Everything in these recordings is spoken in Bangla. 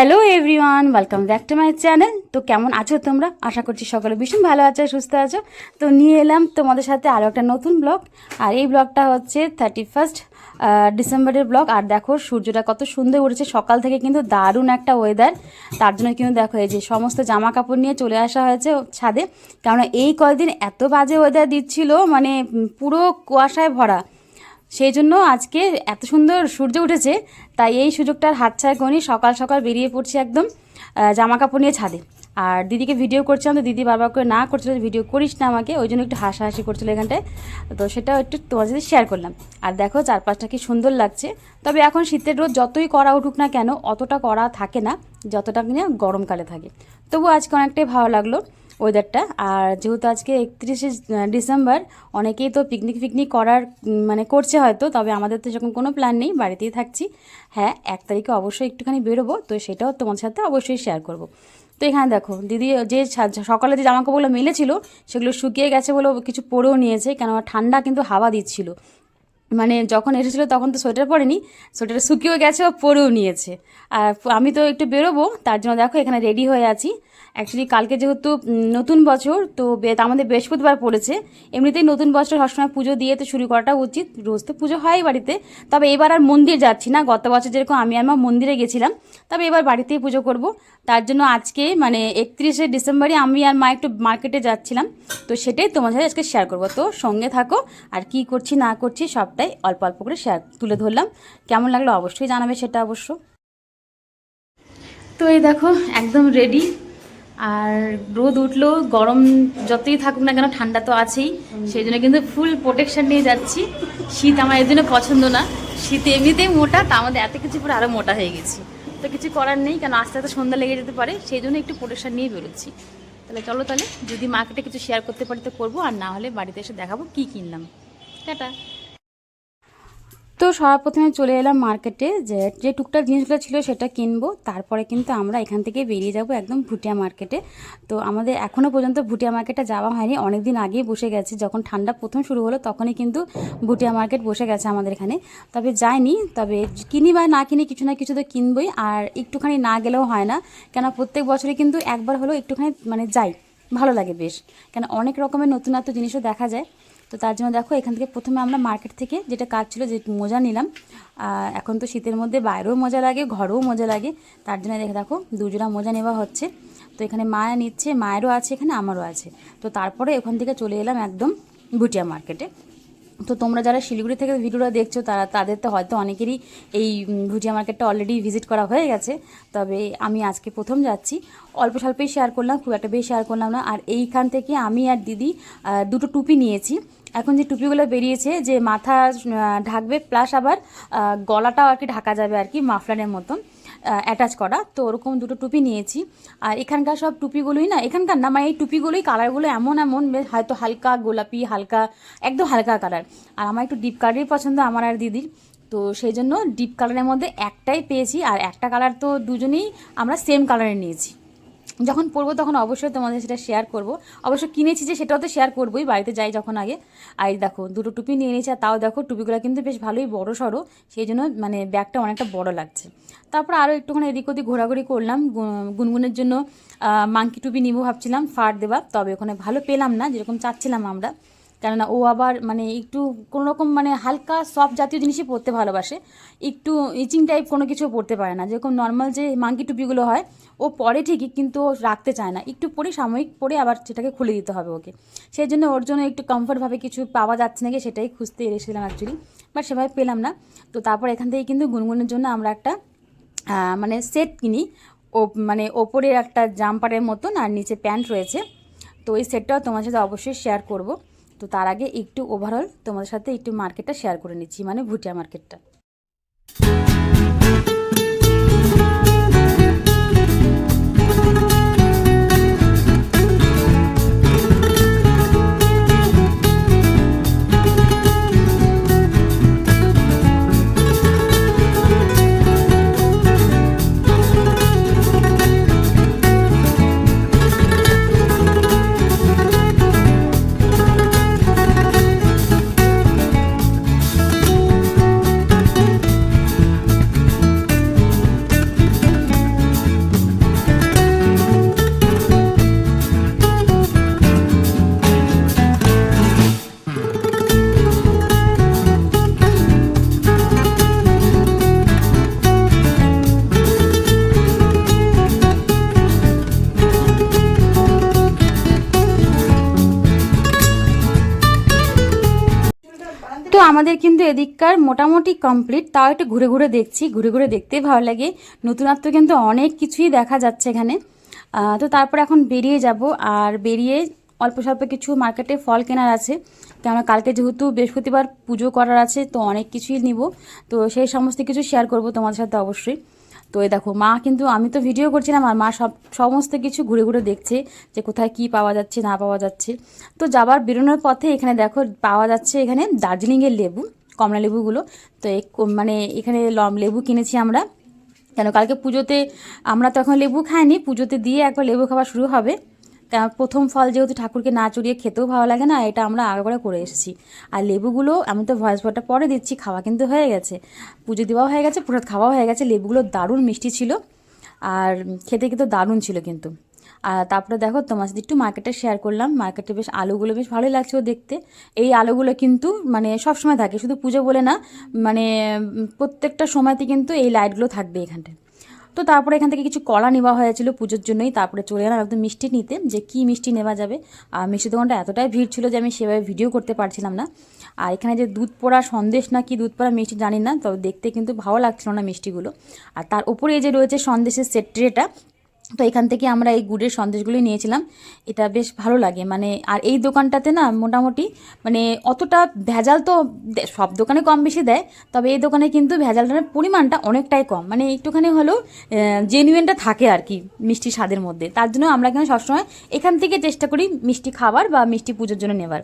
Hello everyone, welcome back to my channel. তো কেমন আছো তোমরা? আশা করছি সকলে ভীষণ ভালো আছো, সুস্থ আছো। তো নিয়ে এলাম তোমাদের সাথে আরও একটা নতুন ব্লগ। আর এই ব্লগটা হচ্ছে থার্টি ফার্স্ট ডিসেম্বরের ব্লগ। আর দেখো, সূর্যটা কত সুন্দর উঠেছে সকাল থেকে কিন্তু দারুণ একটা ওয়েদার তার জন্য কিন্তু দেখো, এই যে সমস্ত জামা কাপড় নিয়ে চলে আসা হয়েছে ছাদে। কারণ এই কয়েকদিন এত বাজে ওয়েদার দিচ্ছিল মানে পুরো কুয়াশায় ভরা। সেই জন্য আজকে এত সুন্দর সূর্য উঠেছে, তাই এই সুযোগটার হাতছাড়া করি সকাল সকাল বেরিয়ে পড়ছি একদম জামা কাপড় নিয়ে ছাদে। আর দিদিকে ভিডিও করছিলাম তো দিদি বারবার করে না করছিল ভিডিও করিস না আমাকে, ওই জন্য একটু হাসাহাসি করছিল এখানটায়। তো সেটা একটু তোমার সাথে শেয়ার করলাম। আর দেখো চারপাশটা কি সুন্দর লাগছে। তবে এখন শীতের রোদ যতই করা উঠুক না কেন, অতটা করা থাকে না, যতটা কিনা গরমকালে থাকে। তবু আজকে অনেকটাই ভালো লাগল। ওয়েদারটা আর যেহেতু আজকে একত্রিশে ডিসেম্বর, অনেকেই তো পিকনিক ফিকনিক করার মানে করছে হয়তো, তবে আমাদের তো সেরকম কোনো প্ল্যান নেই, বাড়িতেই থাকছি। হ্যাঁ এক তারিখে অবশ্যই একটুখানি বেরোবো, তো সেটাও তোমার সাথে অবশ্যই শেয়ার করব। তো এখানে দেখো, দিদি যে সকালে যে জামা কাপড়গুলো মেলেছিল, সেগুলো শুকিয়ে গেছে বলে কিছু পরেও নিয়েছে, কেননা ঠান্ডা কিন্তু হাওয়া দিচ্ছিল। মানে যখন এসেছিল তখন তো সোয়েটার পরেনি সোয়েটার শুকিয়েও গেছে ও পরেও নিয়েছে। আর আমি তো একটু বেরোবো, তার জন্য দেখো এখানে রেডি হয়ে আছি। অ্যাকচুয়ালি কালকে যেহেতু নতুন বছর, তো আমাদের বৃহস্পতিবার পড়েছে। এমনিতেই নতুন বছর সবসময় পুজো দিয়ে তো শুরু করাটা উচিত। রোজ তো পুজো হয় বাড়িতে। তবে এবার আর মন্দির যাচ্ছি না। গত বছর যেরকম আমি মা মন্দিরে গেছিলাম, তবে এবার বাড়িতেই পুজো করব। তার জন্য আজকে মানে একত্রিশে ডিসেম্বরে আমি আর মা একটু মার্কেটে যাচ্ছিলাম। তো সেটাই তোমার সাথে আজকে শেয়ার করব। তো সঙ্গে থাকো, আর কি করছি, না করছি সবটাই অল্প অল্প করে শেয়ার তুলে ধরলাম। কেমন লাগল অবশ্যই জানাবে, সেটা অবশ্য। তো এই দেখো, একদম রেডি আর রোদ উঠল গরম যতই থাকুক না কেন, ঠান্ডা তো আছেই। সেই জন্য কিন্তু ফুল প্রোটেকশন নিয়ে যাচ্ছি। শীত আমার এই জন্য পছন্দ না। শীত এমনিতেই মোটা, তা আমাদের এত কিছু পরে আরও মোটা হয়ে গেছি। তো কিছু করার নেই কেন আস্তে আস্তে সন্ধ্যা লেগে যেতে পারে। সেই জন্য একটু প্রোটেকশন নিয়ে বেরোচ্ছি। তাহলে চলো তাহলে, যদি মার্কেটে কিছু শেয়ার করতে পারি তো করব, আর না হলে বাড়িতে এসে দেখাবো কি কিনলাম। টাটা। তো সর্বপ্রথমে চলে এলাম মার্কেটে যে যে টুকটাক জিনিসগুলো ছিল সেটা কিনবো। তারপরে কিন্তু আমরা এখান থেকে বেরিয়ে যাব একদম ভুটিয়া মার্কেটে। তো আমাদের এখনও পর্যন্ত ভুটিয়া মার্কেটে যাওয়া হয়নি অনেক দিন আগেই বসে গেছে। যখন ঠান্ডা প্রথম শুরু হলো তখনই কিন্তু ভুটিয়া মার্কেট বসে গেছে আমাদের এখানে। তবে যাইনি, তবে কিনি বা না কিনি কিছু না কিছু তো কিনবই, আর একটুখানি না গেলেও হয় না। কেন প্রত্যেক বছরে কিন্তু একবার হলেও একটুখানি মানে যাই, ভালো লাগে বেশ। কেন অনেক রকমের নতুনত্ব জিনিসও দেখা যায়। তো তার জন্য দেখো, এখান থেকে প্রথমে আমরা মার্কেট থেকে যেটা কাজ ছিল, যে মোজা নিলাম। এখন তো শীতের মধ্যে বাইরেও মজা লাগে, ঘরেও মজা লাগে। তার জন্য দেখে দেখো, দুজোড়া মোজা নেওয়া হচ্ছে। তো এখানে মায়া নিচ্ছে, মায়েরও আছে এখানে, আমারও আছে। তো তারপরে ওখান থেকে চলে এলাম একদম ভুটিয়া মার্কেটে। তো তোমরা যারা শিলিগুড়ি থেকে ভিডিওটা দেখছ, তারা, তাদের তো হয়তো অনেকেরই এই ভুটিয়া মার্কেটটা অলরেডি ভিজিট করা হয়ে গেছে। তবে আমি আজকে প্রথম যাচ্ছি। অল্প স্বল্পই শেয়ার করলাম, খুব একটা বেশি শেয়ার করলাম না। আর এইখান থেকে আমি আর দিদি দুটো টুপি নিয়েছি। এখন যে টুপিগুলো বেরিয়েছে, যে মাথা ঢাকবে প্লাস আবার গলাটাও আর কি ঢাকা যাবে আর কি মাফলারের মতন অ্যাটাচ করা। তো ওরকম দুটো টুপি নিয়েছি। আর এখানকার সব টুপিগুলোই না, এখানকার না মানে এই টুপিগুলোই কালারগুলো এমন এমন হয়তো হালকা গোলাপি, হালকা, একদম হালকা কালার আর আমার একটু ডিপ কালারই পছন্দ আমার আর দিদির। তো সেই জন্য ডিপ কালারের মধ্যে একটাই পেয়েছি। আর একটা কালার তো দুজনেই আমরা সেম কালারের নিয়েছি। যখন পরবো তখন অবশ্যই তোমাদের সেটা শেয়ার করব। অবশ্য কিনেছি যে সেটাও তো শেয়ার করবোই, বাড়িতে যাই যখন আগে। আর দেখো, দুটো টুপি নিয়ে নিয়েছে আর তাও দেখো, টুপিগুলো কিন্তু বেশ ভালোই বড় সড়ো, সেই জন্য মানে ব্যাগটা অনেকটা বড় লাগছে। তারপর আরও একটুখানি এদিক ওদিক ঘোরাঘুরি করলাম গুনগুনের জন্য মাংকি টুপি নিবো ভাবছিলাম, ফার দেবা তবে ওখানে ভালো পেলাম না, যেরকম চাচ্ছিলাম আমরা। কেননা ও আবার মানে একটু কোনো রকম মানে হালকা সফট জাতীয় জিনিসই পরতে ভালোবাসে। একটু ইচিং টাইপ কোনো কিছু পরতে পারে না। যেরকম নর্মাল যে মাঙ্কি টুপিগুলো হয়, ও পরে ঠিকই কিন্তু ও রাখতে চায় না। একটু পরে, সাময়িক পরে আবার সেটাকে খুলে দিতে হবে ওকে। সেই জন্য ওর জন্য একটু কমফর্টভাবে কিছু পাওয়া যাচ্ছে নাকি সেটাই খুঁজতে এসেছিলাম অ্যাকচুয়ালি বাট সেভাবে পেলাম না। তো তারপর এখান থেকে কিন্তু গুনগুনের জন্য আমরা একটা মানে সেট কিনি। ও মানে ওপরের একটা জাম্পারের মতন আর নিচে প্যান্ট রয়েছে। তো এই সেটটাও তোমার সাথে অবশ্যই শেয়ার করব। তো তার আগে একটু ওভারঅল তোমাদের সাথে একটু মার্কেটটা শেয়ার করে নিচ্ছি মানে ভুটিয়া মার্কেটটা আমাদের কিন্তু এদিককার মোটামুটি কমপ্লিট তাও একটু ঘুরে ঘুরে দেখছি, ঘুরে ঘুরে দেখতেই ভালো লাগে। নতুনত্ব কিন্তু অনেক কিছুই দেখা যাচ্ছে এখানে। তো তারপর এখন বেরিয়ে যাব। আর বেরিয়ে অল্প স্বল্প কিছু মার্কেটে ফল কেনার আছে। কেননা কালকে যেহেতু বৃহস্পতিবার পুজো করার আছে, তো অনেক কিছুই নিব। তো সেই সমস্ত কিছু শেয়ার করব তোমাদের সাথে অবশ্যই। তো এই দেখো, মা কিন্তু, আমি তো ভিডিও করছিলাম আর মা সব, সমস্ত কিছু ঘুরে ঘুরে দেখছে যে কোথায় কি পাওয়া যাচ্ছে, না পাওয়া যাচ্ছে। তো যাবার বেরোনোর পথে এখানে দেখো, পাওয়া যাচ্ছে এখানে দার্জিলিংয়ের লেবু, কমলা লেবুগুলো। তো মানে এখানে লম লেবু কিনেছি আমরা। কেন, কালকে পুজোতে আমরা তো এখন লেবু খাইনি, পুজোতে দিয়ে একবার লেবু খাওয়া শুরু হবে। প্রথম ফল যেহেতু ঠাকুরকে না চড়িয়ে খেতেও ভালো লাগে না, এটা আমরা আগে করে এসেছি। আর লেবুগুলো, আমি তো ভয়েস ভয়টা পরে দিচ্ছি, খাওয়া কিন্তু হয়ে গেছে। পুজো দেওয়াও হয়ে গেছে, প্রসাদ খাওয়াও হয়ে গেছে, লেবুগুলো দারুণ মিষ্টি ছিল, আর খেতে কিন্তু দারুণ ছিল কিন্তু। আর তারপরে দেখো, তোমার সাথে একটু মার্কেটে শেয়ার করলাম মার্কেটে বেশ আলুগুলো বেশ ভালোই লাগছিল দেখতে। এই আলুগুলো কিন্তু মানে সব সময় থাকে, শুধু পুজো বলে না মানে প্রত্যেকটা সময়তে কিন্তু এই লাইটগুলো থাকবে এখানটায়। তো তারপরে এখান থেকে কিছু কলা নেওয়া হয়েছিল পুজোর জন্যই, তারপরে চলে গেলাম একদম মিষ্টি নিতে, যে কি মিষ্টি নেওয়া যাবে। আর মিষ্টি দোকানটা এতটাই ভিড় ছিল যে আমি সেভাবে ভিডিও করতে পারছিলাম না। আর এখানে যে দুধ পোড়া সন্দেশ না কি দুধ পোড়া মিষ্টি জানি না, তবে দেখতে কিন্তু ভালো লাগছিল না মিষ্টিগুলো। আর তার উপরে এই যে রয়েছে সন্দেশের সেট ট্রেটা তো এখান থেকে আমরা এই গুড়ের সন্দেশগুলি নিয়েছিলাম। এটা বেশ ভালো লাগে। মানে আর এই দোকানটাতে না, মোটামুটি মানে অতটা ভেজাল তো সব দোকানে কম বেশি দেয়, তবে এই দোকানে কিন্তু ভেজালটার পরিমাণটা অনেকটাই কম। মানে একটুখানি হলেও জেনুইনটা থাকে আর কি মিষ্টি স্বাদের মধ্যে। তার জন্য আমরা কিন্তু সবসময় এখান থেকে চেষ্টা করি মিষ্টি খাবার বা মিষ্টি পুজোর জন্য নেবার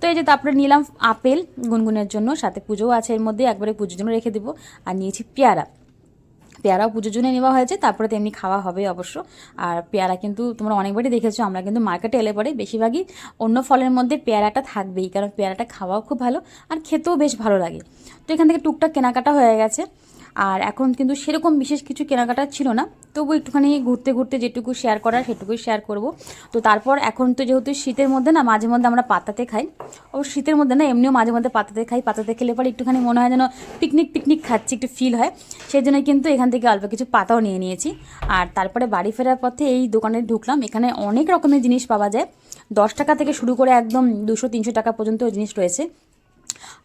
তো এই যে তারপরে নিলাম আপেল, গুনগুনের জন্য, সাথে পুজোও আছে এর মধ্যে, একবারে পুজোর জন্য রেখে দেবো। আর নিয়েছি পেয়ারা। পেয়ারাও পুজোর জন্য নেওয়া হয়েছে, তারপরে তেমনি খাওয়া হবে অবশ্য। আর পেয়ারা কিন্তু তোমরা অনেকবারই দেখেছ, আমরা কিন্তু মার্কেটে এলে পরে বেশিরভাগই অন্য ফলের মধ্যে পেয়ারাটা থাকবেই, কারণ পেয়ারাটা খাওয়াও খুব ভালো আর খেতেও বেশ ভালো লাগে। তো এখান থেকে টুকটাক কেনাকাটা হয়ে গেছে। আর এখন কিন্তু সেরকম বিশেষ কিছু কেনাকাটা ছিল না। তবু একটুখানি ঘুরতে ঘুরতে যেটুকু শেয়ার করার সেটুকুই শেয়ার করব। তো তারপর এখন তো যেহেতু শীতের মধ্যে না, মাঝে মধ্যে আমরা পাতাতে খাই। ও শীতের মধ্যে না, এমনিও মাঝে মধ্যে পাতাতে খাই, পাতাতে খেলে পরে একটুখানি মনে হয় যেন পিকনিক পিকনিক খাচ্ছি, একটু ফিল হয়। সেই জন্য কিন্তু এখান থেকে অল্প কিছু পাতাও নিয়ে নিয়েছি। আর তারপরে বাড়ি ফেরার পথে এই দোকানে ঢুকলাম। এখানে অনেক রকমের জিনিস পাওয়া যায়। দশ টাকা থেকে শুরু করে একদম দুশো, তিনশো টাকা পর্যন্ত জিনিস রয়েছে।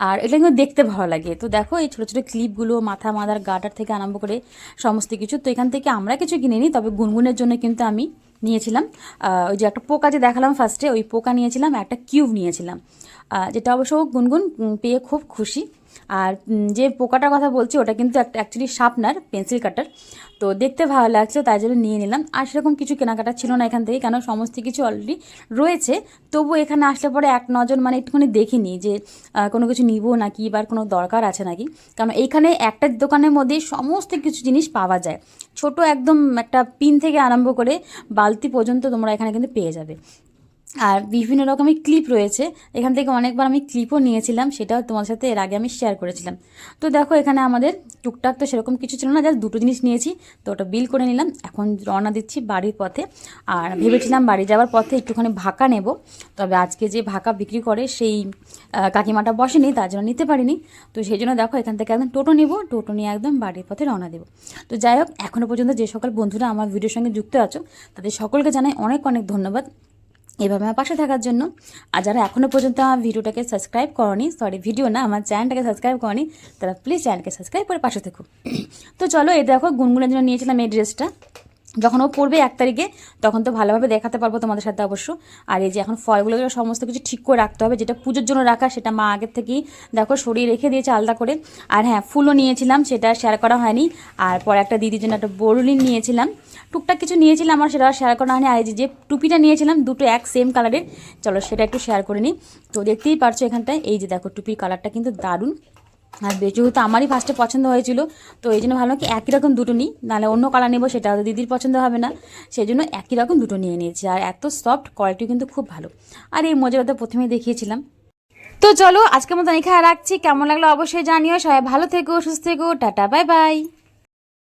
আর এটা কিন্তু দেখতে ভালো লাগে। তো দেখো, এই ছোটো ছোটো ক্লিপগুলো মাথা মাদার গাটার থেকে আরম্ভ করে সমস্ত কিছু। তো এখান থেকে আমরা কিছু কিনে নিই, তবে গুনগুনের জন্য কিন্তু আমি নিয়েছিলাম ওই যে একটা পোকা যে দেখালাম ফার্স্টে ওই পোকা নিয়েছিলাম, একটা কিউব নিয়েছিলাম। যেটা অবশ্য গুনগুন পেয়ে খুব খুশি। আর যে পোকাটার কথা বলছি, ওটা কিন্তু একটা অ্যাকচুয়ালি শার্পনার পেন্সিল কাটার তো দেখতে ভালো লাগছে, তাই জন্য নিয়ে নিলাম। আর সেরকম কিছু কেনাকাটা ছিল না এখান থেকে, কেন সমস্ত কিছু অলরেডি রয়েছে। তবু এখানে আসলে পরে এক নজর মানে একটুখানি দেখিনি যে কোনো কিছু নিব নাকি বা কোনো দরকার আছে নাকি। কারণ এইখানে একটা দোকানের মধ্যে সমস্ত কিছু জিনিস পাওয়া যায়। ছোট একদম একটা পিন থেকে আরম্ভ করে বালতি পর্যন্ত তোমরা এখানে কিন্তু পেয়ে যাবে। আর বিভিন্ন রকমের ক্লিপ রয়েছে। এখান থেকে অনেকবার আমি ক্লিপও নিয়েছিলাম, সেটাও তোমার সাথে এর আগে আমি শেয়ার করেছিলাম। তো দেখো, এখানে আমাদের টুকটাক তো সেরকম কিছু ছিল না জাস্ট দুটো জিনিস নিয়েছি। তো ওটা বিল করে নিলাম, এখন রওনা দিচ্ছি বাড়ির পথে। আর ভেবেছিলাম বাড়ি যাওয়ার পথে একটুখানি ভাকা নেব, তবে আজকে যে ভাকা বিক্রি করে সেই কাকিমাটা বসেনি, তার জন্য নিতে পারিনি। তো সেই জন্য দেখো, এখান থেকে একদম টোটো নিব, টোটো নিয়ে একদম বাড়ির পথে রওনা দেবো। তো যাই হোক এখনও পর্যন্ত যে সকল বন্ধুরা আমার ভিডিওর সঙ্গে যুক্ত আছো, তাদের সকলকে জানাই অনেক অনেক ধন্যবাদ। এভাবে আমার পাশে থাকার জন্য। আর যারা এখনও পর্যন্ত আমার ভিডিওটাকে সাবস্ক্রাইব করনি সরি ভিডিও না, আমার চ্যানেলটাকে সাবস্ক্রাইব করনি, তারা প্লিজ চ্যানেলকে সাবস্ক্রাইব করে পাশে থাকুক তো চলো এ দেখো, গুনগুনের জন্য নিয়েছিলাম এই ড্রেসটা যখন ও পড়বে এক তারিখে, তখন তো ভালোভাবে দেখাতে পারব তোমাদের সাথে অবশ্য। আর এই যে এখন ফলগুলো সমস্ত কিছু ঠিক করে রাখতে হবে, যেটা পুজোর জন্য রাখা, সেটা মা আগের থেকেই দেখো সরিয়ে রেখে দিয়েছে আলাদা করে। আর হ্যাঁ ফুলও নিয়েছিলাম, সেটা শেয়ার করা হয়নি। আর পরে একটা দিদির জন্য একটা বরুলিন নিয়েছিলাম। টুকটাক কিছু নিয়েছিলাম, আমার সেটা শেয়ার করা হয়নি। আর এই যে যে টুপিটা নিয়েছিলাম, দুটো এক সেম কালারের চলো সেটা একটু শেয়ার করে নিই। তো দেখতেই পারছ এখানটায়, এই যে দেখো টুপির কালারটা কিন্তু দারুণ। আর যেহেতু আমারই ফার্স্টে পছন্দ হয়েছিল। তো এই জন্য ভাবলাম কি একই রকম দুটো নিই, নাহলে অন্য কালার নেব সেটা দিদির পছন্দ হবে না। সেই জন্য একই রকম দুটো নিয়ে নিয়েছি, আর এত সফট কোয়ালিটি কিন্তু খুব ভালো। আর এই মজাটা তো প্রথমেই দেখিয়েছিলাম। তো চলো আজকের মতো এখানে রাখছি। কেমন লাগল অবশ্যই জানিও। সবাই ভালো থেকো, সুস্থ থেকো। Tata, bye bye.